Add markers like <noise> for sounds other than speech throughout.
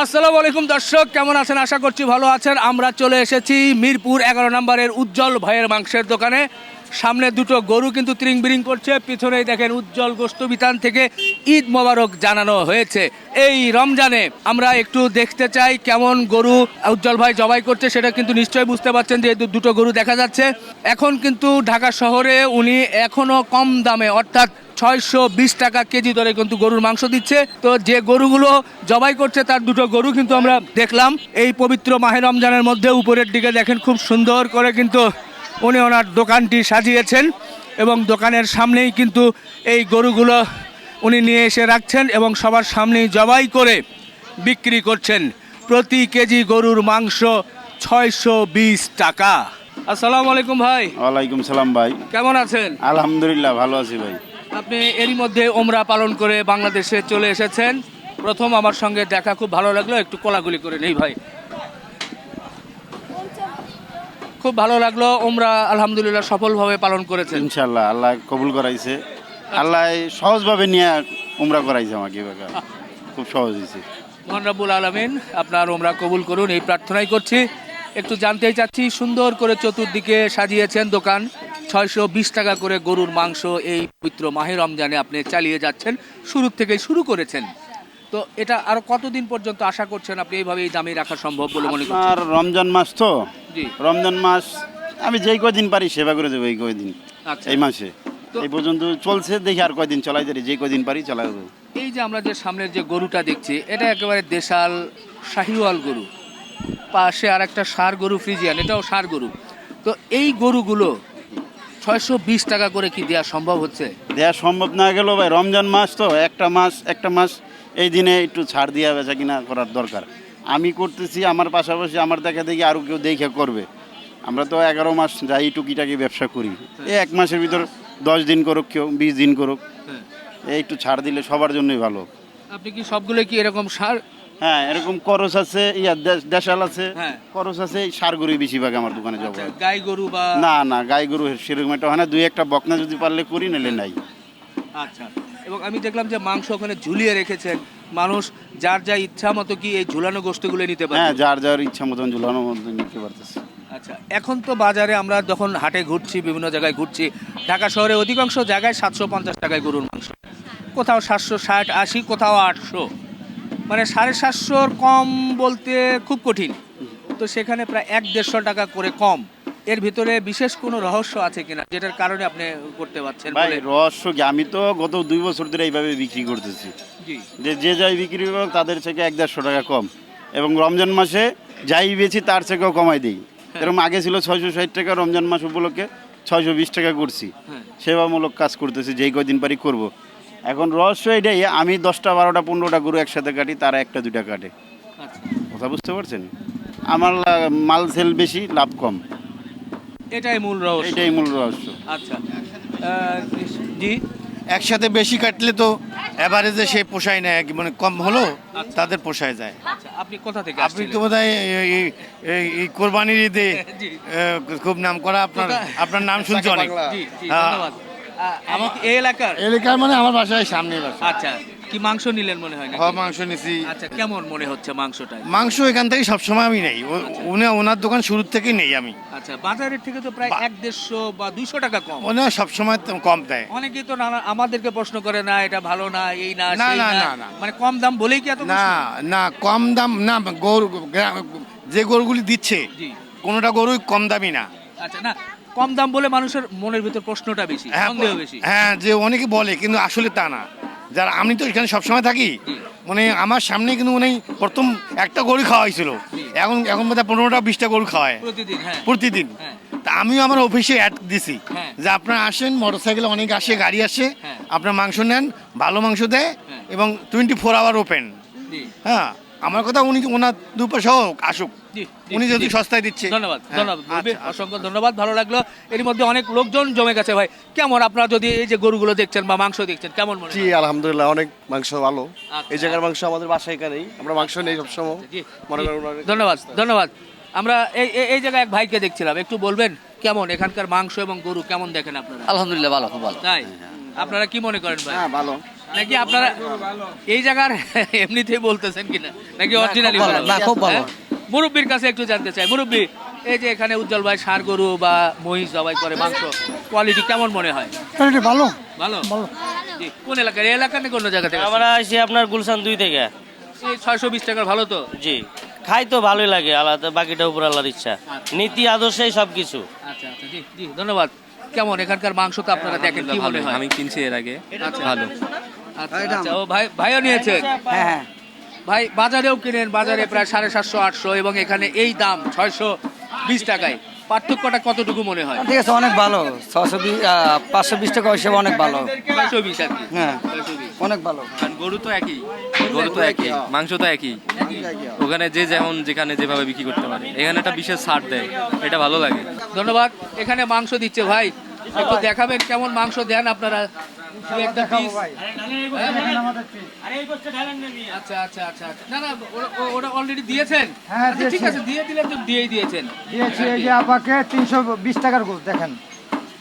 আসসালামু আলাইকুম দর্শক, কেমন আছেন? আশা করছি ভালো আছেন। আমরা চলে এসেছি মিরপুর এগারো নম্বরের উজ্জ্বল ভাইয়ের মাংসের দোকানে। সামনে দুটো গরু কিন্তু ত্রিং বিরিং করছে। পিছনেই দেখেন উজ্জ্বল গোস্ত বিতান থেকে ঈদ মোবারক জানানো হয়েছে। এই রমজানে আমরা একটু দেখতে চাই কেমন গরু উজ্জ্বল ভাই জবাই করছে, সেটা কিন্তু নিশ্চয়ই বুঝতে পারছেন যে দুটো গরু দেখা যাচ্ছে। এখন কিন্তু ঢাকা শহরে উনি এখনও কম দামে, অর্থাৎ ছয়শো বিশ টাকা কেজি দরে কিন্তু গরুর মাংস দিচ্ছে। তো যে গরুগুলো জবাই করছে তার দুটো গরু কিন্তু আমরা দেখলাম। এই পবিত্র মাহে রমজানের মধ্যে উপরের দিকে দেখেন খুব সুন্দর করে কিন্তু উনি ওনার দোকানটি সাজিয়েছেন এবং দোকানের সামনেই কিন্তু এই গরুগুলো উনি নিয়ে এসে রাখছেন এবং সবার সামনেই জবাই করে বিক্রি করছেন। প্রতি কেজি গরুর মাংস ছয়শো বিশ টাকা। আসসালামু আলাইকুম ভাই। ওয়ালাইকুম সালাম ভাই। কেমন আছেন? আলহামদুলিল্লাহ ভালো আছি ভাই। আপনি এরই মধ্যে ওমরা পালন করে বাংলাদেশে চলে এসেছেন। প্রথম আমার সঙ্গে দেখা খুব ভালো লাগল একটু কোলাগুলি করে নেই ভাই। খুব ভালো লাগল ওমরা আলহামদুলিল্লাহ সফলভাবে পালন করেছে ইনশাল্লাহ আল্লাহ কবুল করাইছে। আল্লাহ সহজভাবে নিয়ে ওমরা করাইছে আমাকে খুব সহজ হয়েছে। মহান রাব্বুল আলমিন আপনার ওমরা কবুল করুন এই প্রার্থনাই করছি। একটু জানতেই চাচ্ছি সুন্দর করে চতুর্দিকে সাজিয়েছেন দোকান। ছয়শো বিশ টাকা করে গরুর মাংস এই পবিত্র মাহে রমজানে আপনি চালিয়ে যাচ্ছেন শুরু থেকে শুরু করেছেন। তো এটা আরও কতদিন পর্যন্ত আশা করছেন আপনি এইভাবে এই দামে রাখা সম্ভব বলে মনে করছেন? আপনার রমজান মাস তো? জি। রমজান মাস আমি যেই কয়দিন পারি সেবা করে দেবো এই কয়দিন আচ্ছা। এই মাসে। এই পর্যন্ত চলছে দেখি আর কয়দিন চলাই যাবে যে কয়দিন পারি চলাই দেবো এই যে আমরা যে সামনের যে গরুটা দেখছি এটা একেবারে দেশাল শাহিওয়াল গরু। পাশে আর একটা সার গরু ফ্রিজিয়ান এটাও সার গরু। তো এই গরুগুলো ছয়শো বিশ টাকা করে কি দেওয়া সম্ভব হচ্ছে? দেওয়া সম্ভব না গেলেও ভাই রমজান মাস তো একটা মাস একটা মাস এই দিনে একটু ছাড় দেওয়া বেচা কিনা করার দরকার। আমি করতেছি আমার পাশাপাশি আমার দেখা দেখি আরও কেউ দেখে করবে। আমরা তো এগারো মাস যাই টুকিটাকি ব্যবসা করি। এই এক মাসের ভিতর দশ দিন করুক কেউ বিশ দিন করুক। এই একটু ছাড় দিলে সবার জন্যই ভালো। আপনি কি সবগুলো কি এরকম সার হ্যাঁ এরকম করস আছে ইয়া দেশ- দেশাল আছে। হ্যাঁ। করস আছে এই সার গরুই বেশিরভাগ আমার দোকানে যাব। আচ্ছা, গাই গরু বা না না গাই গরু সেরকম একটা হয় না দুই একটা বকনা যদি পারলে করি নিলে নাই। আচ্ছা এবং আমি দেখলাম যে মাংস ওখানে ঝুলিয়ে রেখেছেন। মানুষ যার যা ইচ্ছা মতো কি এই ঝুলানো গোষ্ঠীগুলো নিতে পারে হ্যাঁ যার যার ইচ্ছা মতন ঝুলানো নিতে পারতেছে। আচ্ছা এখন তো বাজারে আমরা যখন হাটে ঘুরছি বিভিন্ন জায়গায় ঘুরছি ঢাকা শহরে অধিকাংশ জায়গায় সাতশো পঞ্চাশ টাকায় গরুর মাংস। কোথাও সাতশো ষাট আশি কোথাও আটশো। মানে সাড়ে সাতশোর কম বলতে খুব কঠিন। তো সেখানে প্রায় এক দেড়শো টাকা করে কম। এর ভিতরে বিশেষ কোনো রহস্য আছে কিনা যেটার কারণে আপনি করতে পারছেন ভাই রহস্য কি? আমি তো গত দুই বছর ধরে এইভাবে বিক্রি করতেছি। যে যে যাই বিক্রি করুক তাদের থেকে এক দেড়শো টাকা কম। এবং রমজান মাসে যাই বেছি তার থেকেও কমাই দিই। এরকম আগে ছিল ছয়শো ষাট টাকা রমজান মাস উপলক্ষে ছয়শো বিশ টাকা করছি। হ্যাঁ। সেবামূলক কাজ করতেছি যেই কদিন পারি করব। এখন রহস্য এটাই আমি দশটা বারোটা পনেরোটা গরু একসাথে কাটি তারা একটা দুইটা কাটে। আচ্ছা। কথা বুঝতে পারছেন? আমার লা- মাল সেল বেশি লাভ কম। এটাই মূল রহস্য। এটাই মূল রহস্য। আচ্ছা। জি? একসাথে বেশি কাটলে তো অ্যাভারেজে সে পোষায় না এক- মানে কম হলো তাদের পোষায় যায়। আচ্ছা আপনি কোথা থেকে আপনি তো বোধ হয় এই কোরবানির ঈদে <laughs> খুব নাম করা আপনার আপনার নাম শুনছি অনেক। ধন্যবাদ। আমার এই এলাকার? এলাকার মানে আমার বাসায় সামনে বাসা। আচ্ছা কি মাংস নিলেন মনে হয় না হওয়া মাংস নিছি। আচ্ছা কেমন মনে হচ্ছে মাংসটা? মাংস এখান থেকে সবসময় আমি নেই। উনি ওনার দোকান শুরুর থেকেই নেই আমি। আচ্ছা বাজারের থেকে তো প্রায় এক দেড়শো বা দুইশো টাকা কম। ওনার সবসময় তো কম দেয়। অনেকেই তো নানা আমাদেরকে প্রশ্ন করে না এটা ভালো না এই না না, না, না। মানে কম দাম বলেই কি এত না না কম দাম না গরু যে গরুগুলি দিচ্ছে জি। কোনোটা গরুই কম দামি না। আচ্ছা না কম দাম বলে মানুষের মনের ভিতর প্রশ্নটা বেশি হ্যাঁ, সন্দেহ বেশি। হ্যাঁ যে অনেকে বলে কিন্তু আসলে তা না। যারা আমি তো এখানে সবসময় থাকি। মানে আমার সামনে কিন্তু উনি প্রথম একটা গরু খাওয়া হয়েছিল। এখন এখন বোধহয় পনেরোটা বিশটা গরু খাওয়ায়। প্রতিদিন হ্যাঁ। হ্যাঁ। তা আমিও আমার অফিসে অ্যাড দিছি। যে আপনারা আসেন মোটর সাইকেলে অনেক আসে গাড়ি আসে। আপনার মাংস নেন ভালো মাংস দেয়। এবং টোয়েন্টি ফোর আওয়ার ওপেন হ্যাঁ। আমার কথা উনি ওনার দুপাশে হোক আসুক। উনি যদি সস্তায় দিচ্ছে। ধন্যবাদ হ্যাঁ, ধন্যবাদ। আচ্ছা, আচ্ছা। অসংখ্য ধন্যবাদ। ভালো লাগল। এর মধ্যে অনেক লোকজন জমে গেছে ভাই। কেমন আপনারা যদি এই যে গরুগুলো দেখছেন বা মাংস দেখছেন কেমন মনে জি আলহামদুলিল্লাহ অনেক মাংস ভালো। আচ্ছা। এই জায়গার মাংস আমাদের বাসায় এখানেই আমরা মাংস নেই সবসময়। মনে করেন ধন্যবাদ ধন্যবাদ। আমরা এই এই- এই জায়গায় এক ভাইকে দেখছিলাম। একটু বলবেন কেমন এখানকার মাংস এবং গরু কেমন দেখেন আপনারা? আলহামদুলিল্লাহ ভালো খুব ভালো। তাই? আপনারা কি মনে করেন ভাই? হ্যাঁ ভালো। নাকি আপনারা এই জায়গার এমনিতেই বলতেছেন কিনা? নাকি অরিজিনালি না, খুব ভালো। মুরব্বীর কাছে একটু জানতে চাই। মুরব্বী এই যে এখানে উজ্জ্বল ভাই সার গরু বা মহিষ জবাই করে মাংস কোয়ালিটি কেমন মনে হয়? ভালো। ভালো? জি, কোন এলাকার? এই এলাকা নাকি অন্য জায়গা থেকে আমরা আসি আপনার গুলশান দুই থেকে। এই ছয়শো বিশ টাকার ভালো তো? জি। খাই তো ভালোই লাগে আলাদা বাকিটা উপর আল্লাহর ইচ্ছা। নীতি আদর্শেই সব কিছু আচ্ছা আচ্ছা জি জি ধন্যবাদ। কেমন? এখানকার মাংস তো আপনারা দেখেন কি মনে হয়? আমি কিনছি এর আগে। আচ্ছা। ভালো। আচ্ছা আচ্ছা ও ভাই ভাইও নিয়েছেন হ্যাঁ হ্যাঁ ভাই বাজারেও কিনেন বাজারে প্রায় সাড়ে সাতশো আটশো এবং এখানে এই দাম ছয়শো বিশ টাকায়। পার্থক্যটা কতটুকু মনে হয়? ঠিক আছে অনেক ভালো। ছশো বিশ পাঁচশো বিশ টাকা হিসেবে অনেক ভালো। ছয়শো বিশ আর কি। হ্যাঁ অনেক ভালো। কারণ গরু তো একই। গরু তো একই। মাংস তো একই। ওখানে যে যেমন যেখানে যেভাবে বিক্রি করতে পারে। এখানে একটা বিশেষ ছাড় দেয়। এটা ভালো লাগে। ধন্যবাদ। এখানে মাংস দিচ্ছে ভাই। একটু দেখাবেন কেমন মাংস দেন আপনারা। একটা piece। আচ্ছা আচ্ছা আচ্ছা আচ্ছা। না না ওরা- অলরেডি দিয়েছেন? হ্যাঁ, আচ্ছা, ঠিক আছে দিয়ে দিলেন তো দিয়েই দিয়েছেন। দিয়েছি এই যে আপাকে তিনশো বিশ টাকার দেখেন।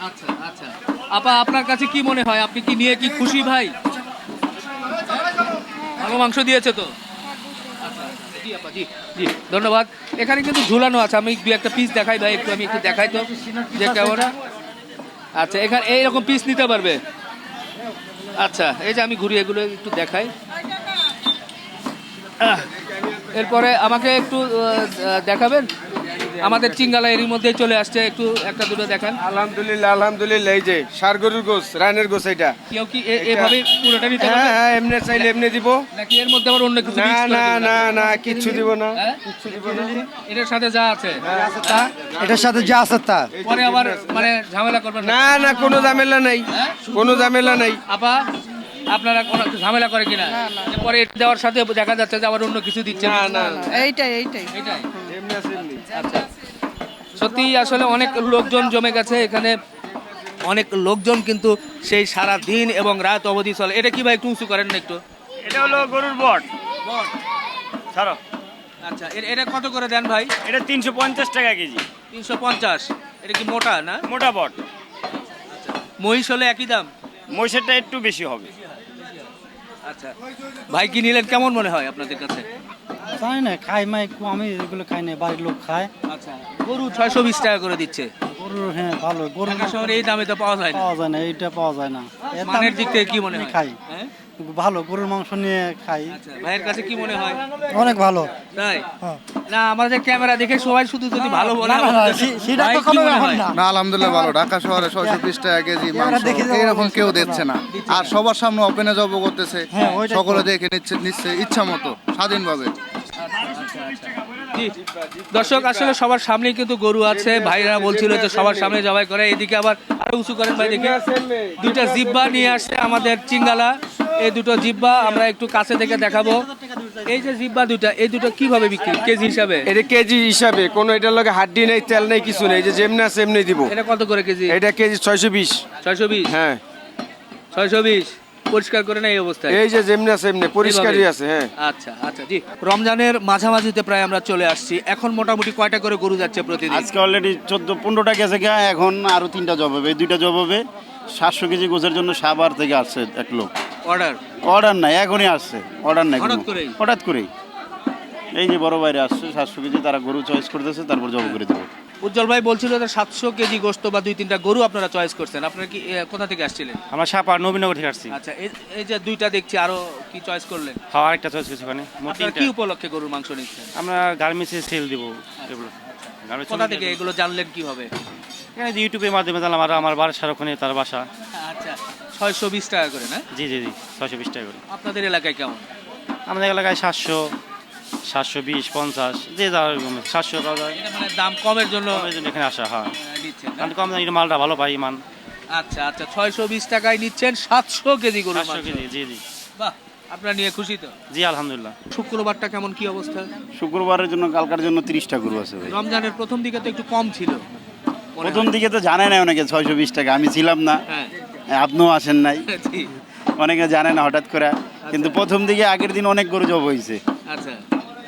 আচ্ছা আচ্ছা। আপা আপনার কাছে কি মনে হয়? আপনি কি নিয়ে কি খুশি ভাই? ভালো মাংস দিয়েছে তো? জি, ধন্যবাদ। এখানে কিন্তু ঝুলানো আছে। আমি দু একটা পিস দেখাই ভাই একটু আমি একটু দেখাই তো। যে কেমন আচ্ছা এখানে এইরকম পিস নিতে পারবে? আচ্ছা এই যে আমি ঘুরি এগুলো একটু দেখাই। এরপরে আমাকে একটু দেখাবেন? আমাদের চিঙ্গালা এরই মধ্যে চলে আসছে একটু একটা দুটো দেখান। আলহামদুলিল্লাহ আলহামদুলিল্লাহ এই যে সার গরুর গোস রানের গোস এটা কেউ কি এভাবে পুরোটা নিতে হ্যাঁ হ্যাঁ এমনি চাইলে এমনি দিব। নাকি এর মধ্যে আবার অন্য কিছু না না? না না কিচ্ছু দিব না। হ্যাঁ? এটার সাথে যা আছে তা? এটার সাথে যা আছে তা? পরে আবার মানে ঝামেলা করবেন না। না না কোনো ঝামেলা নাই। হ্যাঁ? কোনো ঝামেলা নাই। আপা আপনারা কোনো ঝামেলা করে কিনা? পরে দেওয়ার সাথে দেখা যাচ্ছে যে আবার অন্য কিছু দিচ্ছে। না না এইটাই এইটাই। এটাই এমনি আছে আচ্ছা। সত্যি আসলে অনেক লোকজন জমে গেছে এখানে অনেক লোকজন কিন্তু সেই সারা দিন এবং রাত অবধি চলে। এটা কি ভাই একটু উঁচু করেন না একটু? এটা হলো গরুর বট। ছাড়ো। আচ্ছা এটা কত করে দেন ভাই? এটা তিনশো পঞ্চাশ টাকা কেজি। তিনশো পঞ্চাশ। এটা কি মোটা না? মোটা বট। মহিষ হলে একই দাম? মহিষেরটা একটু বেশি হবে। আচ্ছা। ভাই কি নিলেন? কেমন মনে হয় আপনাদের কাছে? জানি না খাই মাই আমি এগুলো খাই না বাড়ির লোক খায়। আচ্ছা গরু ছয়শো বিশ টাকা করে দিচ্ছে। গরু হ্যাঁ ভালো গরু শহরে এই দামে তো পাওয়া যায় না। পাওয়া যায় না এইটা পাওয়া যায় না। এর দিক থেকে কি মনে হয়? খাই। হ্যাঁ? ভালো গরুর মাংস নিয়ে খাই। আচ্ছা ভাইয়ের কাছে কি মনে হয়? অনেক ভালো। তাই? না আমাদের ক্যামেরা দেখে সবাই শুধু যদি ভালো বলে সেটা তো কোনো ব্যাপার না। না আলহামদুলিল্লাহ ভালো। ঢাকা শহরে ছয়শো বিশ টাকা কেজি মাংস। দেখে এরকম কেউ দিচ্ছে না। আর সবার সামনে ওপেনে জব করতেছে। হ্যাঁ, সকলে দেখে নিচ্ছে নিচ্ছে ইচ্ছা মতো স্বাধীনভাবে। দর্শক আসলে সবার সামনেই কিন্তু গরু আছে। ভাইরা বলছিল যে সবার সামনে জবাই করে। এদিকে আবার আরও উঁচু করেন ভাই দেখে। দুইটা জিব্বা নিয়ে আসছে আমাদের চিঙ্গালা। এই দুটো জিব্বা আমরা একটু কাছে থেকে দেখাবো। এই যে জিব্বা দুইটা এই দুটো কীভাবে বিক্রি? কেজি হিসাবে? এটা কেজি হিসাবে। কোনো এটার লগে হাড্ডি নেই তেল নেই কিছু নেই। যে যেমনি আছে এমনি দিব। এটা কত করে কেজি? এটা কেজি ছয়শো বিশ। ছয়শো বিশ? হ্যাঁ। ছয়শো বিশ? পরিষ্কার করে না এই অবস্থায়? এই যে যেমনি আছে এমনি পরিষ্কারই আছে হ্যাঁ। আচ্ছা আচ্ছা জি। রমজানের মাঝামাঝিতে প্রায় আমরা চলে আসছি। এখন মোটামুটি কয়টা করে গরু যাচ্ছে প্রতিদিন? আজকে অলরেডি চোদ্দ পনেরোটা গেছে গা এখন আরও তিনটা জব হবে। দুইটা জব হবে সাতশো কেজি গোছের জন্য সাবার থেকে আসছে এক লোক। অর্ডার অর্ডার নাই এখনই আসছে। অর্ডার নাই হঠাৎ কোনো। করেই? হঠাৎ করেই। এই যে বড় বাইরে আসছে সাতশো কেজি তারা গরু চয়েস করতেছে তারপর জব করে দেবো। উজ্জ্বল ভাই বলছিল যে সাতশো কেজি গোস্ত বা দুই তিনটা গরু আপনারা চয়েস করছেন। আপনারা কি এ, কোথা থেকে আসছিলেন? আমরা সাপার নবীনগর থেকে আসছি। আচ্ছা এই এই যে দুইটা দেখছি আরও কি চয়েস করলেন? খাওয়া আরেকটা চয়েস কিছু ওখানে। মোট আপনারা তিনটা। কি উপলক্ষে গরুর মাংস নিচ্ছেন? আমরা গার্মেন্টসে সেল দিব এগুলো। গার্মেন্টস কোথা থেকে এগুলো জানলেন কীভাবে? এখানে যে ইউটিউবের মাধ্যমে জানলাম আর আমার বাসার ওখানে তার বাসা। আচ্ছা ছয়শো বিশ টাকা করে না? জি জি জি ছয়শো বিশ টাকা করে। আপনাদের এলাকায় কেমন? আমাদের এলাকায় সাতশো সাতশো বিশ পঞ্চাশ যে যার সাতশো মানে দাম কমের জন্য এখানে আসা হয়? কারণ কম দামি মালটা ভালো পাই মান আচ্ছা আচ্ছা ছয়শো বিশ টাকায় নিচ্ছেন সাতশো কেজি গরুর সাতশো কেজি জি জি। বাহ আপনারা নিয়ে খুশি তো? জি আলহামদুলিল্লাহ। শুক্রবারটা কেমন কি অবস্থা? শুক্রবারের জন্য কালকার জন্য তিরিশটা গরু আছে রমজানের প্রথম দিকে তো একটু কম ছিল। প্রথম দিকে তো জানে না অনেকে ছয়শো বিশ টাকা আমি ছিলাম না। হ্যাঁ। আপনিও আসেন নাই। <laughs> অনেকে জানে না হঠাৎ করে। কিন্তু প্রথম দিকে আগের দিন অনেক গরু জব হয়েছে আচ্ছা।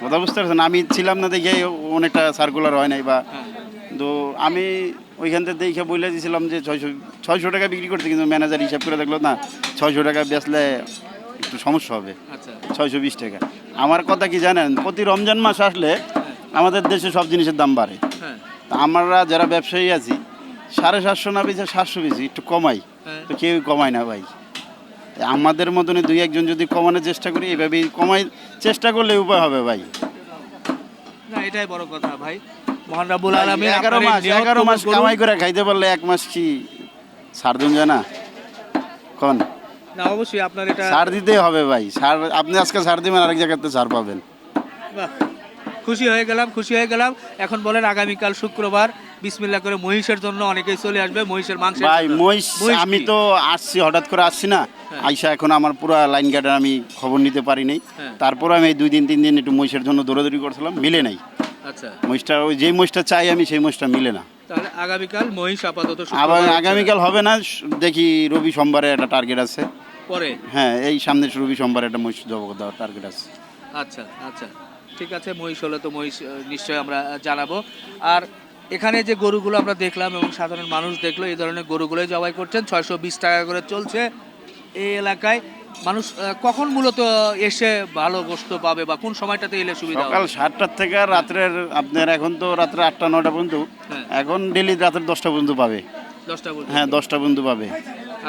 কথা বুঝতে পারছেন? আমি ছিলাম না দেখে অনেকটা সার্কুলার হয় নাই বা। তো আমি ওইখান থেকে দেখে বলে দিয়েছিলাম যে ছয়শো ছয়শো টাকা বিক্রি করতে কিন্তু ম্যানেজার হিসাব করে দেখল না ছয়শো টাকা বেচলে একটু সমস্যা হবে। আচ্ছা। ছয়শো বিশ টাকা। আমার কথা কি জানেন? প্রতি রমজান মাস আসলে আমাদের দেশে সব জিনিসের দাম বাড়ে। হ্যাঁ। তা আমরা যারা ব্যবসায়ী আছি সাড়ে সাতশো না বেশি সাতশো বেশি একটু কমাই। হ্যাঁ। তো কেউই কমায় না ভাই। আমাদের মতনে দুই একজন যদি কমানোর চেষ্টা করি এভাবেই কমাই। চেষ্টা করলে উপায় হবে ভাই। না এটাই বড় কথা ভাই। মহান রাব্বুল আলামিন এগারো মাস এগারো মাস কামাই করে খাইতে পারলে এক মাস কি ছাড় দিন জানা কোন? না অবশ্যই আপনার এটা ছাড় দিতেই হবে ভাই ছাড় আপনি আজকে ছাড় দিবেন আরেক জায়গাতে ছাড় পাবেন। খুশি হয়ে গেলাম খুশি হয়ে গেলাম। এখন বলেন আগামীকাল শুক্রবার বিসমিল্লা করে মহিষের জন্য অনেকেই চলে আসবে মহিষের মাংস ভাই মহিষ আমি তো আসছি হঠাৎ করে আসছি না। হ্যাঁ। আইসা এখন আমার পুরো লাইন গার্ডের আমি খবর নিতে পারি নাই। হ্যাঁ। তারপরে আমি দুই দিন তিন দিন একটু মহিষের জন্য দৌড়াদৌড়ি করছিলাম মিলে নাই। আচ্ছা। মহিষটা ওই যে মহিষটা চাই আমি সেই মহিষটা মিলে না। তাহলে আগামীকাল মহিষ আপাতত আবার আগামীকাল হবে না দেখি রবি সোমবারে একটা টার্গেট আছে। পরে? হ্যাঁ এই সামনে রবি সোমবারে একটা মহিষ জব দেওয়ার টার্গেট আছে। আচ্ছা আচ্ছা। ঠিক আছে মহিষ হলে তো মহিষ নিশ্চয়ই আমরা জানাব। আর এখানে যে গরুগুলো আমরা দেখলাম এবং সাধারণ মানুষ দেখল এই ধরনের গরুগুলোই জবাই করছেন। ছয়শো বিশ টাকা করে চলছে এই এলাকায়। মানুষ কখন মূলত এসে ভালো গোস্ত পাবে বা কোন সময়টাতে এলে সুবিধা সকাল সাতটার থেকে রাত্রের আপনার এখন তো রাত্রে আটটা নটা পর্যন্ত। হ্যাঁ। এখন ডেলি রাতের দশটা পর্যন্ত পাবে। দশটা হ্যাঁ দশটা পর্যন্ত পাবে।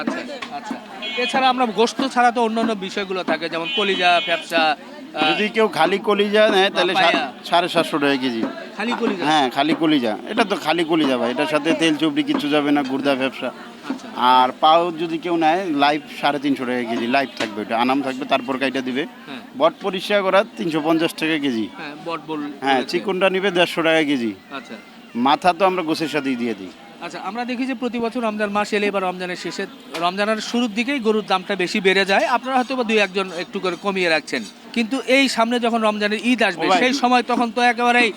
আচ্ছা আচ্ছা। এছাড়া আমরা গোস্ত ছাড়া তো অন্যান্য বিষয়গুলো থাকে যেমন কলিজা ব্যবসা যদি কেউ খালি কলিজা নেয় তাহলে সাড়ে সাতশো টাকা কেজি। খালি কলিজা? হ্যাঁ খালি কলিজা। এটা তো খালি কলিজা ভাই এটার সাথে তেল চুবড়ি কিছু যাবে না গুর্দা ব্যবসা আচ্ছা। আর পাও যদি কেউ নেয় লাইভ সাড়ে তিনশো টাকা কেজি লাইভ থাকবে ওটা আনাম থাকবে তারপর কাইটা দিবে। হ্যাঁ। বট পরিষ্কার করা তিনশো পঞ্চাশ টাকা কেজি। হ্যাঁ হ্যাঁ। চিকনটা নিবে দেড়শো টাকা কেজি। আচ্ছা। মাথা তো আমরা গোছের সাথেই দিয়ে দিই। আচ্ছা আমরা দেখি যে প্রতি বছর রমজান মাস এলে এবার রমজানের শেষে রমজানের শুরুর দিকেই গরুর দামটা বেশি বেড়ে যায়। আপনারা হয়তো বা দুই একজন একটু করে কমিয়ে রাখছেন। কিন্তু এই সামনে যখন রমজানের ঈদ আসবে সেই সময় তখন তো একেবারেই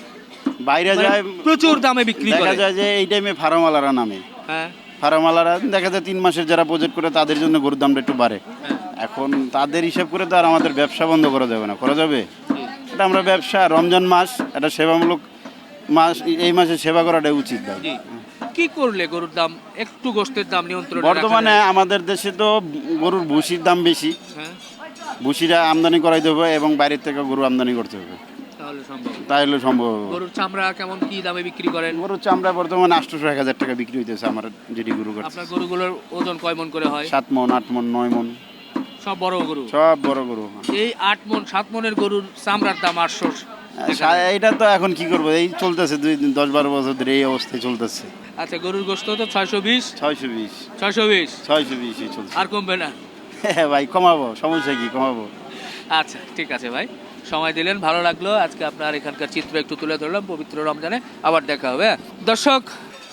বাইরে মানে যায় প্রচুর দামে বিক্রি দেখা করে। যায় যে এই টাইমে ফার্মালারা নামে। হ্যাঁ। ফার্মালারা দেখা যায় তিন মাসের যারা প্রজেক্ট করে তাদের জন্য গরুর দামটা একটু বাড়ে। হ্যাঁ। এখন তাদের হিসাব করে তো আর আমাদের ব্যবসা বন্ধ করা যাবে না করা যাবে। এটা আমরা ব্যবসা রমজান মাস এটা সেবামূলক মাস এই মাসে সেবা করাটা উচিত ভাই। কি করলে গরুর দাম একটু গোস্তের দাম নিয়ন্ত্রণ বর্তমানে আমাদের দেশে তো গরুর ভুসির দাম বেশি। হ্যাঁ। ভুসিটা আমদানি করাইতে হবে এবং বাইরের থেকে গরু আমদানি করতে হবে। তাহলে সম্ভব। গরুর চামড়া কেমন কি দামে বিক্রি করেন? গরুর চামড়া বর্তমানে আটশোশো এক হাজার টাকা বিক্রি হইতেছে আমার যেটি গরু আপনার গরুগুলোর ওজন কয় মন করে হয়? সাত মন আট মন নয় মন। সব বড় গরু? সব বড় গরু। এই আট মন সাত মনের গরুর চামড়ার দাম আটশো সা- এইটা তো এখন কি করব? এই চলতেছে দুই দশ বারো বছর ধরে এই অবস্থায় চলতেছে। আচ্ছা গরুর গোস্ত তো ছয়শো বিশ। ছয়শো বিশ। ছয়শো বিশ? ছয়শো বিশই চলছে। আর কমবে না? হ্যাঁ ভাই কমাবো সমস্যা কি কমাবো। আচ্ছা ঠিক আছে ভাই। সময় দিলেন ভালো লাগল। আজকে আপনার এখানকার চিত্র একটু তুলে ধরলাম পবিত্র রমজানে আবার দেখা হবে হ্যাঁ? দর্শক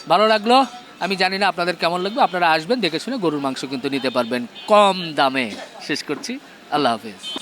ভালো লাগল? আমি জানি না আপনাদের কেমন লাগবে আপনারা আসবেন দেখে শুনে গরুর মাংস কিন্তু নিতে পারবেন কম দামে। শেষ করছি। আল্লাহ হাফিজ।